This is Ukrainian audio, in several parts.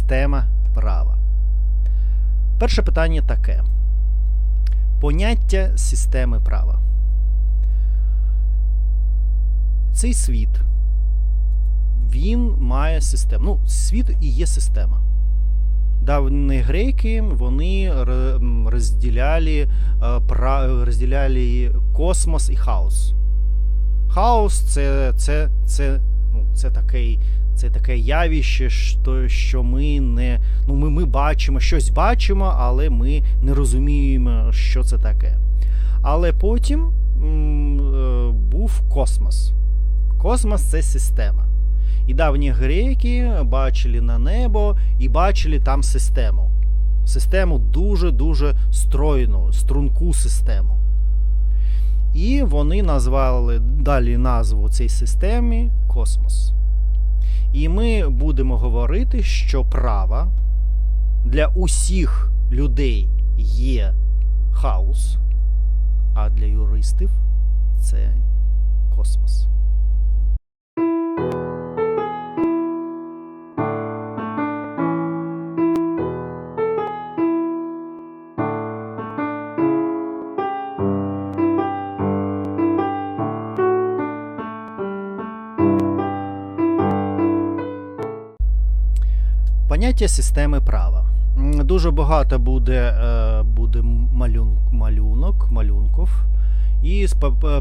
система права. Перше питання таке: поняття системи права. Цей світ він має систему. Ну, світ і є система. Давні греки вони розділяли, е, розділяли космос і хаос. Хаос це, це, це, ну, це, такий, це таке явище, що, що ми не. Ну, ми, ми бачимо, щось бачимо, але ми не розуміємо, що це таке. Але потім м, е, був космос. Космос це система. І давні греки бачили на небо і бачили там систему. Систему дуже-дуже стройну, струнку систему. І вони назвали далі назву цій системі космос. І ми будемо говорити, що право для усіх людей є хаос, а для юристів це космос. Поняття системи права. Дуже багато буде, е, буде малюн, малюнок, малюнків. І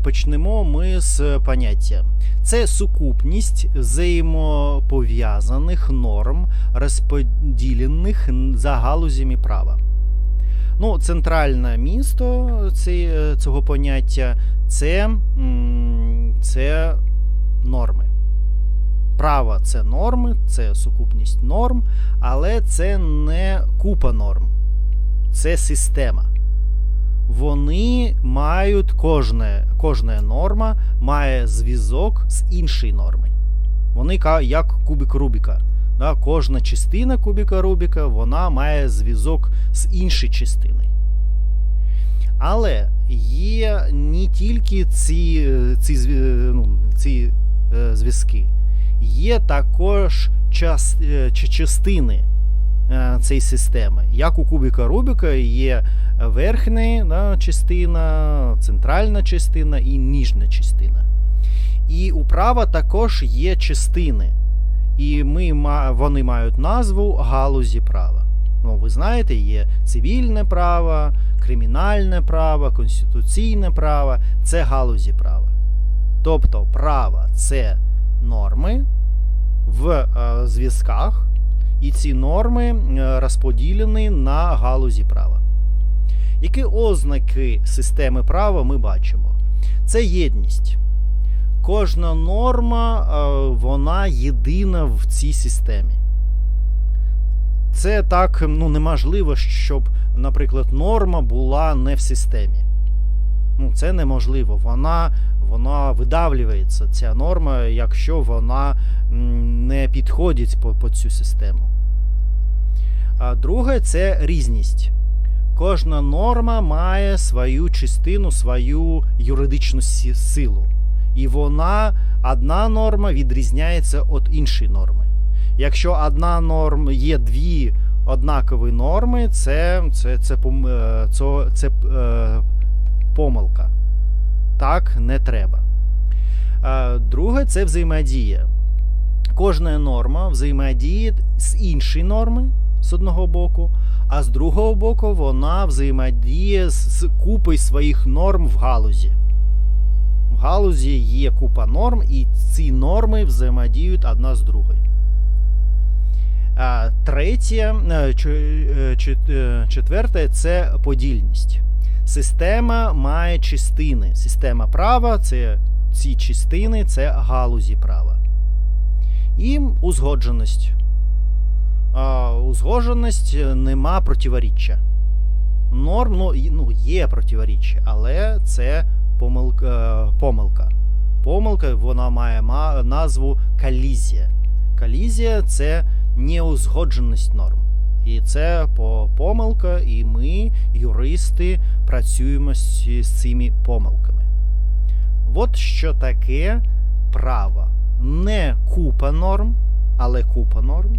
почнемо ми з поняття. Це сукупність взаємопов'язаних норм, розподілених за галузями права. Ну, центральне місто е, цього поняття це, це норми. Право це норми, це сукупність норм, але це не купа норм, це система. Вони мають кожне, кожна норма має зв'язок з іншою нормою. Вони як кубик Рубіка. Да, кожна частина кубика Рубіка вона має зв'язок з іншою частиною. Але є не тільки ці, е, ці, ну, ці е, зв'язки є також час, е, частини е, цієї системи. Як у кубика Рубіка є верхня частина, центральна частина і ніжня частина. І у права також є частини. І ми, вони мають назву галузі права. Ну, ви знаєте, є цивільне право, кримінальне право, конституційне право це галузі права. Тобто право це норми в е, зв'язках, і ці норми е, розподілені на галузі права. Які ознаки системи права ми бачимо? Це єдність. Кожна норма е, вона єдина в цій системі. Це так ну, неможливо, щоб, наприклад, норма була не в системі. Ну, це неможливо. Вона, вона видавлюється, ця норма, якщо вона не підходить по, по цю систему. А друге це різність. Кожна норма має свою частину, свою юридичну силу. І вона, одна норма відрізняється від іншої норми. Якщо одна норма є дві однакові норми, це, це, це, е, це, це е, помилка. Так не треба. Е, Друге це взаємодія. Кожна норма взаємодіє з іншою нормою з одного боку, а з другого боку вона взаємодіє з, купою своїх норм в галузі. В галузі є купа норм, і ці норми взаємодіють одна з другою. Третє, е, чет- е, четверте це подільність. Система має частини. Система права це ці частини це галузі права. І узгодженість. А, узгодженість е, нема противоріччя. Норм ну, ну, є противоріччя, але це помилка. помилка. Помилка вона має назву колізія. Колізія це неузгодженість норм. І це помилка, і ми, юристи, працюємо з, цими помилками. От що таке право. Не купа норм, але купа норм,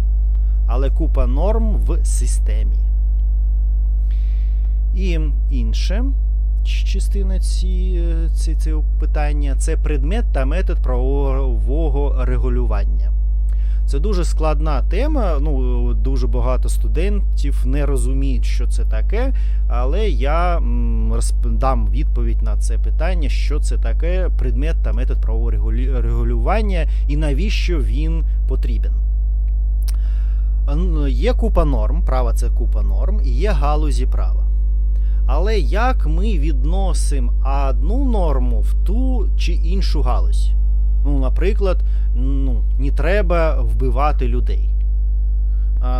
але купа норм в системі. І інше частина ці, цього питання це предмет та метод правового регулювання. Це дуже складна тема. Ну, дуже багато студентів не розуміють, що це таке, але я дам відповідь на це питання, що це таке предмет та метод правового регулювання і навіщо він потрібен. Є купа норм, право це купа норм, і є галузі права. Але як ми відносимо одну норму в ту чи іншу галузь? Ну, наприклад, ну, не треба вбивати людей.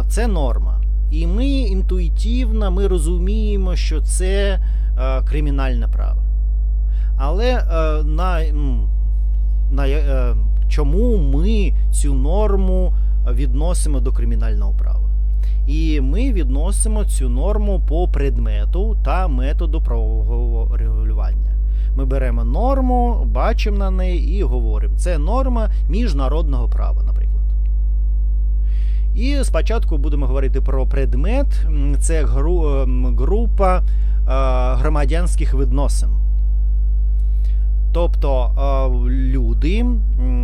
Це норма. І ми інтуїтивно ми розуміємо, що це кримінальне право. Але на, на, е, чому ми цю норму відносимо до кримінального права? І ми відносимо цю норму по предмету та методу правового регулювання. Ми беремо норму, бачимо на неї і говоримо. Це норма міжнародного права, наприклад. І спочатку будемо говорити про предмет. Це гру, ем, група е, громадянських відносин. Тобто е, люди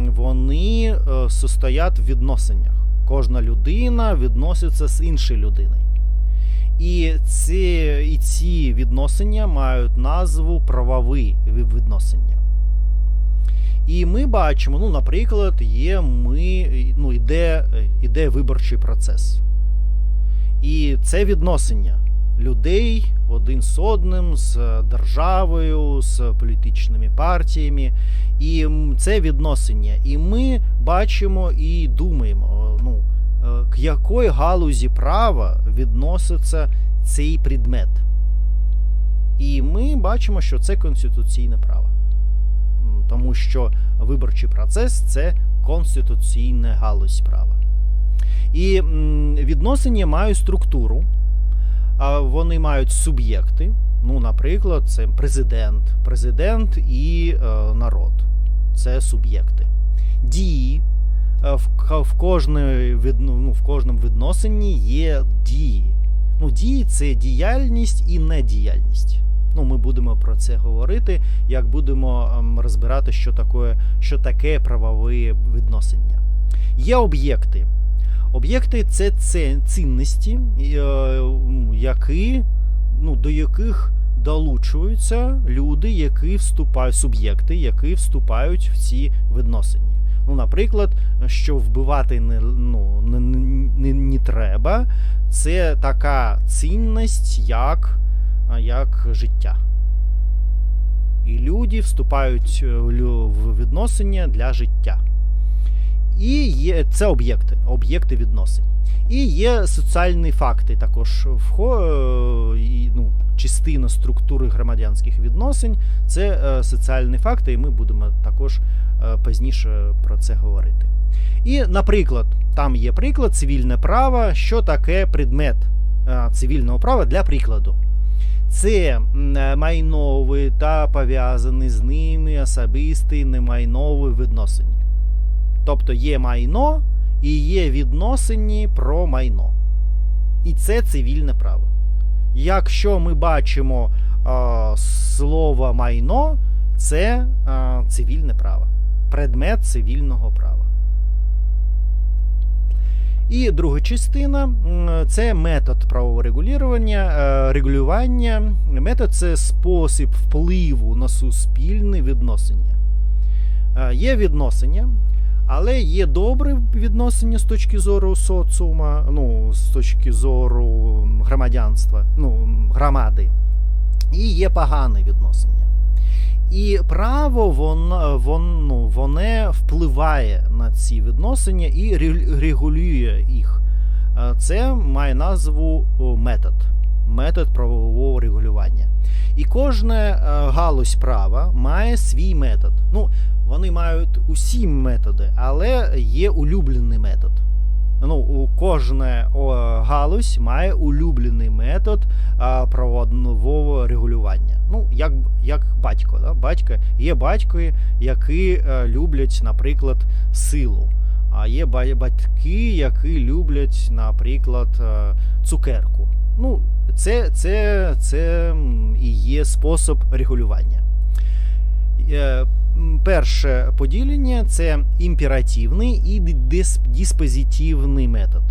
вони е, состоять в відносинах. Кожна людина відноситься з іншою людиною. І ці, і ці відносини мають назву правові ві- відносини. І ми бачимо, ну, наприклад, є ми, ну, іде, іде виборчий процес. І це відносення людей один з одним, з державою, з політичними партіями. І це відносення. І ми бачимо і думаємо, ну, к якої галузі права відноситься цей предмет. І ми бачимо, що це конституційне право. Тому що виборчий процес це конституційна галузь права. І відносини мають структуру, вони мають суб'єкти. Ну, наприклад, це президент, президент і е, народ. Це суб'єкти. Дії. Е, В, в, від- ну, в кожному відносині є дії. Ну, дії це діяльність і недіяльність. Ну, ми будемо про це говорити, як будемо ем, розбирати, що таке, що таке правові відносини. Є об'єкти. Об'єкти це це цінності, е, які, ну, до яких долучуються люди, які вступають, суб'єкти, які вступають в ці відносини. Ну, наприклад, що вбивати не, ну, не, не, не треба, це така цінність, як, як життя. І люди вступають е, в відносини для життя. І є це об'єкти, об'єкти відносин. І є соціальні факти також е, і, ну, частина структури громадянських відносин це е, соціальні факти, і ми будемо також пізніше про це говорити. І, наприклад, там є приклад цивільне право, що таке предмет е, цивільного права для прикладу. Це е, майнові та пов'язані з ними особисті немайнові відносини. Тобто є майно і є відносини про майно. І це цивільне право. Якщо ми бачимо е, слово майно, це е, цивільне право, предмет цивільного права. І друга частина це метод правового регулювання. е, регулювання. Метод це спосіб впливу на суспільні відносини. Е, Є відносини, але є добре відносини з точки зору соціума, ну, з точки зору громадянства, ну, громади. І є погані відносини. І право воно, воно, воно впливає на ці відносини і регулює їх. Е, Це має назву метод. Метод правового регулювання. І кожна е, галузь права має свій метод. Ну, вони мають усі методи, але є улюблений метод. Ну, кожна галузь має улюблений метод а, правового регулювання. Ну, як, як батько. Да? Батько є батьки, які е, люблять, наприклад, силу. А є батьки, які люблять, наприклад, е, цукерку. Ну, це, це, це і є спосіб регулювання. Перше поділення це імперативний і диспозитивний метод.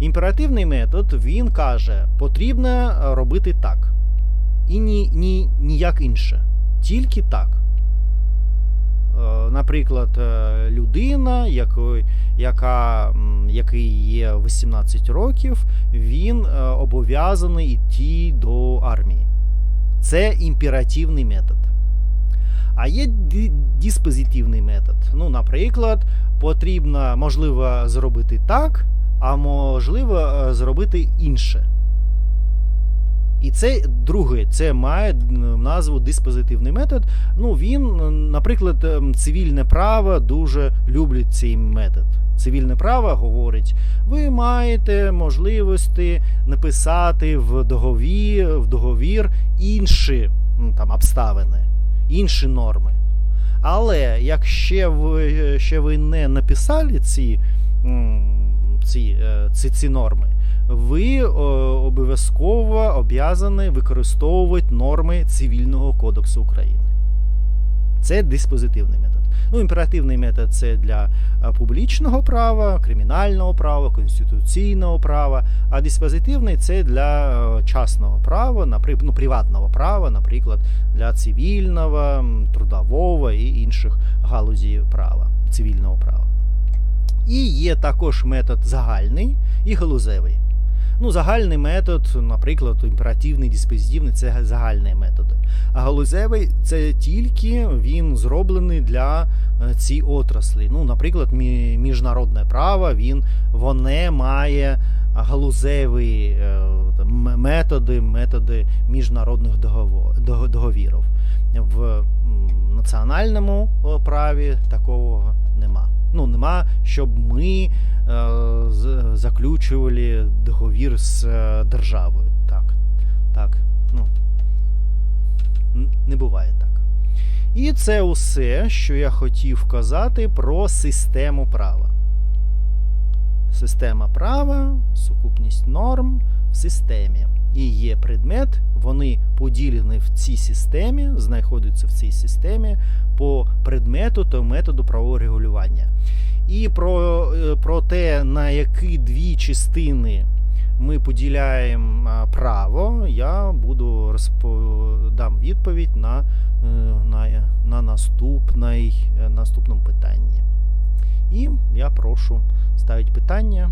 Імперативний метод він каже, потрібно робити так. І ні, ні, ніяк інше. Тільки так. Е, Наприклад, е, людина, якої, яка, який є 18 років, він е, обов'язаний йти до армії. Це імперативний метод. А є диспозитивний метод. Ну, наприклад, потрібно, можливо, зробити так, а можливо, е, зробити інше. І це друге, це має назву диспозитивний метод. Ну, він, наприклад, ем, цивільне право дуже люблять цей метод. Цивільне право говорить, ви маєте можливості написати в договір, в договір інші там, обставини, інші норми. Але якщо ви, ще ви не написали ці, ці, е, ці, ці норми, ви обов'язково об'язані використовувати норми Цивільного кодексу України. Це диспозитивний метод. Ну, імперативний метод це для публічного права, кримінального права, конституційного права, а диспозитивний це для частного права, ну, приватного права, наприклад, для цивільного, трудового і інших галузей права, цивільного права. І є також метод загальний і галузевий. Ну, загальний метод, наприклад, імперативний, диспозитивний це загальні методи. А галузевий це тільки він зроблений для е, цієї отраслі. Ну, наприклад, міжнародне право, він воне має галузеві е, методи, методи міжнародних договірів. В національному праві такого нема. Ну, нема, щоб ми е, заключували договір з е, державою. Так, так, ну, не буває так. І це усе, що я хотів казати про систему права. Система права, сукупність норм в системі. І є предмет, вони поділені в цій системі, знаходяться в цій системі по предмету та методу правового регулювання. І про, е, про те, на які дві частини ми поділяємо право, я буду розпо... відповідь на, е, на, на наступний, е, наступному питанні. І я прошу ставити питання.